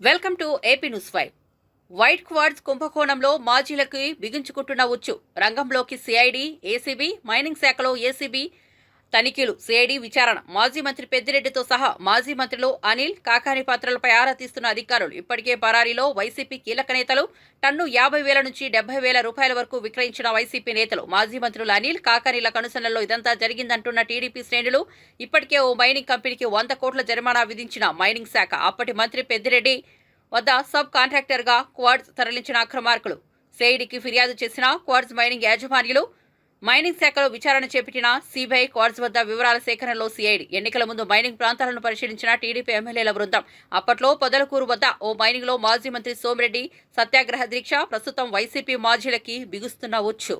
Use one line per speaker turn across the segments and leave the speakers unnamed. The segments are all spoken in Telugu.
Welcome to AP news five. White quartz కుంభకోణంలో మాజీలకి బిగించుకుంటున్న ఉచ్చు. రంగంలోకి సిఐడి ఏసీబీ మైనింగ్ శాఖలో ఏసీబీ తనిఖీలు సిఐడి విచారణ. మాజీ మంత్రి పెద్దిరెడ్డితో సహా మాజీ మంత్రులు అనిల్ కాకాని పాత్రలపై ఆరా తీస్తున్న అధికారులు ఇప్పటికే పరారీలో వైసీపీ కీలక నేతలు టన్ను యాభై వేల నుంచి డెబ్బై వేల రూపాయల వరకు విక్రయించిన వైసీపీ నేతలు. మాజీ మంత్రులు అనిల్ కాకానీల కనుసనల్లో ఇదంతా జరిగిందంటున్న టీడీపీ శ్రేణులు ఇప్పటికే ఓ మైనింగ్ కంపెనీకి వంద కోట్ల జరిమానా విధించిన మైనింగ్ శాఖ. అప్పటి మంత్రి పెద్దిరెడ్డి వద్ద సబ్ కాంట్రాక్టర్గా క్వాడ్స్ తరలించిన అక్రమార్కులు. సేయిడికి ఫిర్యాదు చేసిన క్వాడ్స్ మైనింగ్ యాజమాన్యులు మైనింగ్ శాఖలో విచారణ చేపట్టిన సిబిఐ క్వాడ్స్ వద్ద వివరాల సేకరణలో సిఐడి. ఎన్నికల ముందు మైనింగ్ ప్రాంతాలను పరిశీలించిన టీడీపీ ఎమ్మెల్యేల బృందం. అప్పట్లో పొదలకూరు వద్ద ఓ మైనింగ్లో మాజీ మంత్రి సోమిరెడ్డి సత్యాగ్రహ దీక్ష ప్రస్తుతం వైసీపీ మాజీలకి బిగుస్తున్న వచ్చు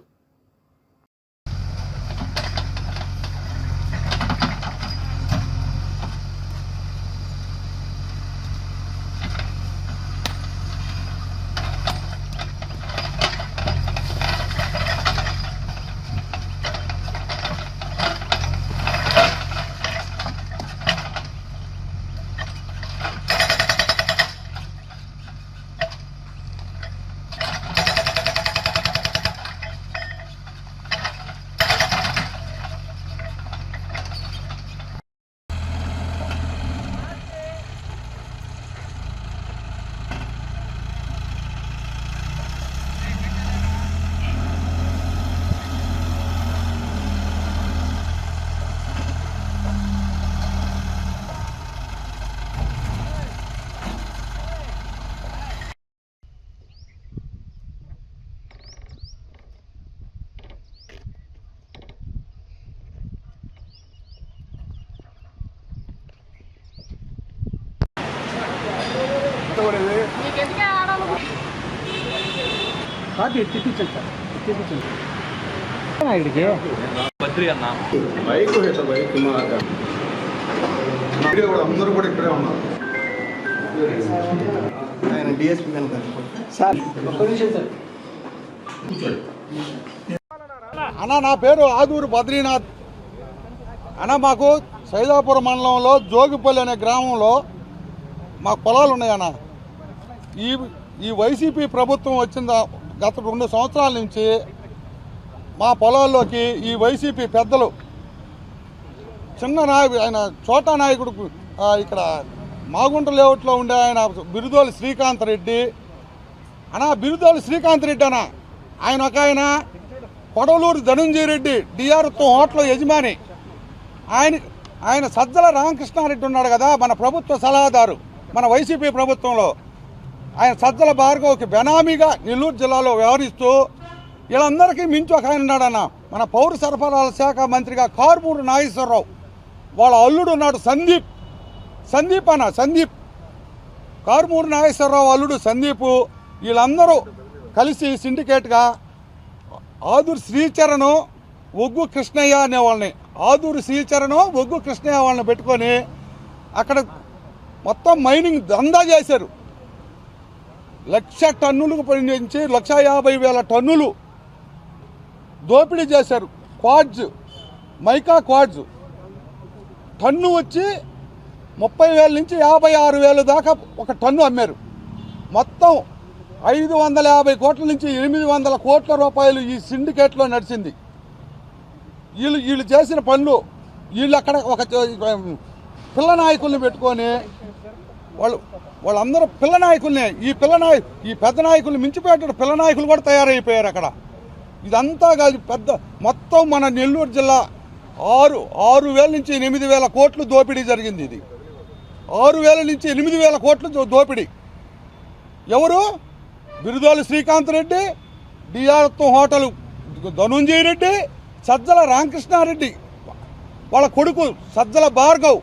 కాదు తిప్పించండి సార్. తిప్పించండి ఇక్కడికి
బద్రి అన్న
బైక్ హెడ్ బైక్ మాకు వీడియో కూడా అందరూ కూడా ఇక్కడే ఉన్నారు. ఆయన డిఎస్పీ కనుక
సార్ ఒక్క నిమిషం సార్.
అన్న నా పేరు ఆదూరు బద్రీనాథ్. అన్న మాకు సైదాపురం మండలంలో జోగిపల్లి అనే గ్రామంలో మాకు పొలాలు ఉన్నాయన్న ఈ ఈ వైసీపీ ప్రభుత్వం వచ్చిన గత రెండు సంవత్సరాల నుంచి మా పొలాల్లోకి ఈ వైసీపీ పెద్దలు చిన్న నాయకుడు ఆయన చోటా నాయకుడు ఇక్కడ మాగుంట లేఅవుట్లో ఉండే ఆయన బిరుదోలు శ్రీకాంత్ రెడ్డి. అనా బిరుదోలు శ్రీకాంత్ రెడ్డి అన్న ఆయన ఒక ఆయన కొడవలూరు ధనుంజయ రెడ్డి డిఆర్తో హోటల్ యజమాని. ఆయన ఆయన సజ్జల రామకృష్ణారెడ్డి ఉన్నాడు కదా మన ప్రభుత్వ సలహాదారు మన వైసీపీ ప్రభుత్వంలో. ఆయన సజ్జల భార్గవ్కి బెనామీగా నెల్లూరు జిల్లాలో వ్యవహరిస్తూ వీళ్ళందరికీ మించి ఒక ఆయన ఉన్నాడన్న మన పౌర సరఫరాల శాఖ మంత్రిగా కారుమూరు నాగేశ్వరరావు. వాళ్ళ అల్లుడు ఉన్నాడు సందీప్. సందీప్ అన్న సందీప్. కారుమూరు నాగేశ్వరరావు అల్లుడు సందీపు. వీళ్ళందరూ కలిసి సిండికేట్గా ఆదూరు శ్రీచరణు ఒగ్గు కృష్ణయ్య అనే వాళ్ళని ఆదూరు శ్రీచరణ్ ఒగ్గు కృష్ణయ్య వాళ్ళని పెట్టుకొని అక్కడ మొత్తం మైనింగ్ దందా చేశారు. లక్ష టన్నులకు నుంచి లక్ష యాభై వేల టన్నులు దోపిడీ చేశారు. Quartz mica quartz. టన్ను వచ్చి ముప్పై వేల నుంచి యాభై ఆరు వేలు దాకా ఒక టన్ను అమ్మారు. మొత్తం ఐదు వందల యాభై కోట్ల నుంచి ఎనిమిది వందల కోట్ల రూపాయలు ఈ సిండికేట్లో నడిచింది. వీళ్ళు వీళ్ళు చేసిన పనులు వీళ్ళు అక్కడ ఒక పిల్ల నాయకుల్ని పెట్టుకొని వాళ్ళు వాళ్ళందరూ పిల్ల నాయకుల్ని. ఈ పిల్ల నాయ ఈ పెద్ద నాయకుల్ని మించిపోయేటట్టు పిల్ల నాయకులు కూడా తయారైపోయారు అక్కడ. ఇదంతా కాదు పెద్ద మొత్తం మన నెల్లూరు జిల్లా ఆరు ఆరు వేల నుంచి ఎనిమిది వేల కోట్లు దోపిడీ జరిగింది ఇది. ఆరు వేల నుంచి ఎనిమిది వేల కోట్లు దోపిడీ. ఎవరు? బిరుదోలు శ్రీకాంత్ రెడ్డి డిఆర్తో హోటల్ ధనుంజయ రెడ్డి సజ్జల రామకృష్ణారెడ్డి. వాళ్ళ కొడుకు సజ్జల భార్గవ్.